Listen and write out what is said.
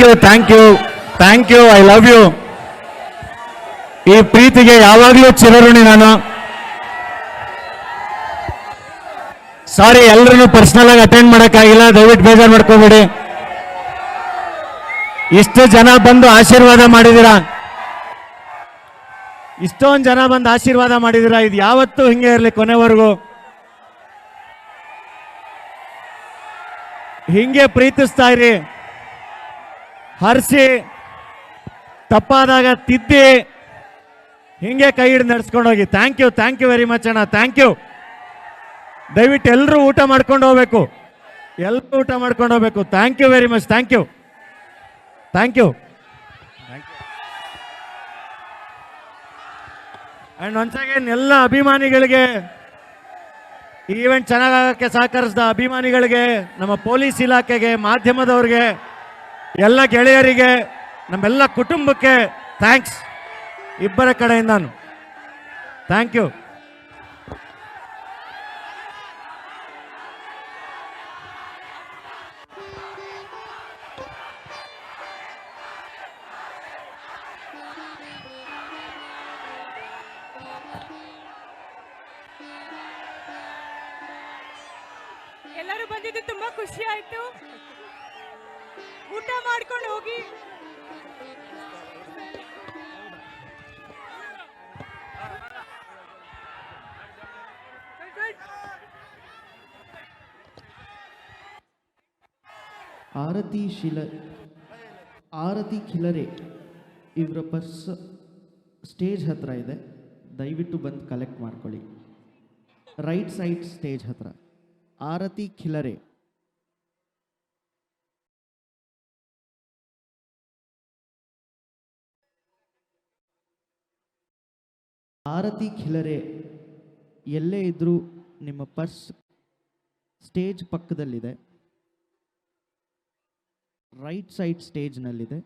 Thank you thank you thank you, I love you. ಈ ಪ್ರೀತಿಗೆ ಯಾವಾಗಲೂ ಚಿರಋಣಿ ನಾನು. ಸಾರಿ ಎಲ್ಲರೂ ಪರ್ಸನಲ್ ಆಗಿ ಅಟೆಂಡ್ ಮಾಡೋಕ್ಕಾಗಿಲ್ಲ, ದಯವಿಟ್ಟು ಬೇಜಾರು ಮಾಡ್ಕೋಬೇಡಿ. ಇಷ್ಟು ಜನ ಬಂದು ಆಶೀರ್ವಾದ ಮಾಡಿದ್ದೀರಾ? ಇಷ್ಟೊಂದು ಜನ ಬಂದು ಆಶೀರ್ವಾದ ಮಾಡಿದ್ದೀರಾ? ಇದು ಯಾವತ್ತೂ ಹಿಂಗೆ ಇರಲಿ ಕೊನೆವರೆಗೂ. ಹಿಂಗೆ ಪ್ರೀತಿಸ್ತಾ ಇರಿ. ಹರಿಸಿ, ತಪ್ಪಾದಾಗ ತಿದ್ದಿ, ಹಿಂಗೆ ಕೈ ಹಿಡಿದು ನಡ್ಸ್ಕೊಂಡು ಹೋಗಿ thank you thank you very much ಅಣ್ಣ ಥ್ಯಾಂಕ್ ಯು ದಯವಿಟ್ಟು ಎಲ್ಲರೂ ಊಟ ಮಾಡ್ಕೊಂಡು ಹೋಗ್ಬೇಕು. ಎಲ್ಲರೂ ಊಟ ಮಾಡ್ಕೊಂಡು ಹೋಗ್ಬೇಕು. Thank you very much thank you thank you and once ಎಲ್ಲ ಅಭಿಮಾನಿಗಳಿಗೆ, ಈ ಈವೆಂಟ್ ಚೆನ್ನಾಗಾಗೋಕ್ಕೆ ಸಹಕರಿಸಿದ ಅಭಿಮಾನಿಗಳಿಗೆ, ನಮ್ಮ ಪೊಲೀಸ್ ಇಲಾಖೆಗೆ, ಮಾಧ್ಯಮದವ್ರಿಗೆ ಎಲ್ಲ ಗೆಳೆಯರಿಗೆ ನಮ್ಮೆಲ್ಲ ಕುಟುಂಬಕ್ಕೆ ಥ್ಯಾಂಕ್ಸ್ ಇಬ್ಬರ ಕಡೆಯಿಂದಾನು ಥ್ಯಾಂಕ್ ಯು ಎಲ್ಲರೂ ಬಂದಿದ್ದು ತುಂಬಾ ಖುಷಿ ಆಯ್ತು. ಊಟ ಮಾಡ್ಕೊಂಡು ಹೋಗಿ. ಆರತಿ ಶಿಲ, ಆರತಿ ಖಿಲರೆ ಇವರ ಪರ್ಸ್ ಸ್ಟೇಜ್ ಹತ್ರ ಇದೆ. ದಯವಿಟ್ಟು ಬಂದು ಕಲೆಕ್ಟ್ ಮಾಡ್ಕೊಳ್ಳಿ. ರೈಟ್ ಸೈಡ್ ಸ್ಟೇಜ್ ಹತ್ರ. ಆರತಿ ಖಿಲರೆ. ಆರತಿ ಖಿಲರೆ ಎಲ್ಲೇ ಇದ್ದರೂ ನಿಮ್ಮ ಪರ್ಸ್ ಸ್ಟೇಜ್ ಪಕ್ಕದಲ್ಲಿದೆ. Right side ಸ್ಟೇಜ್ನಲ್ಲಿದೆ.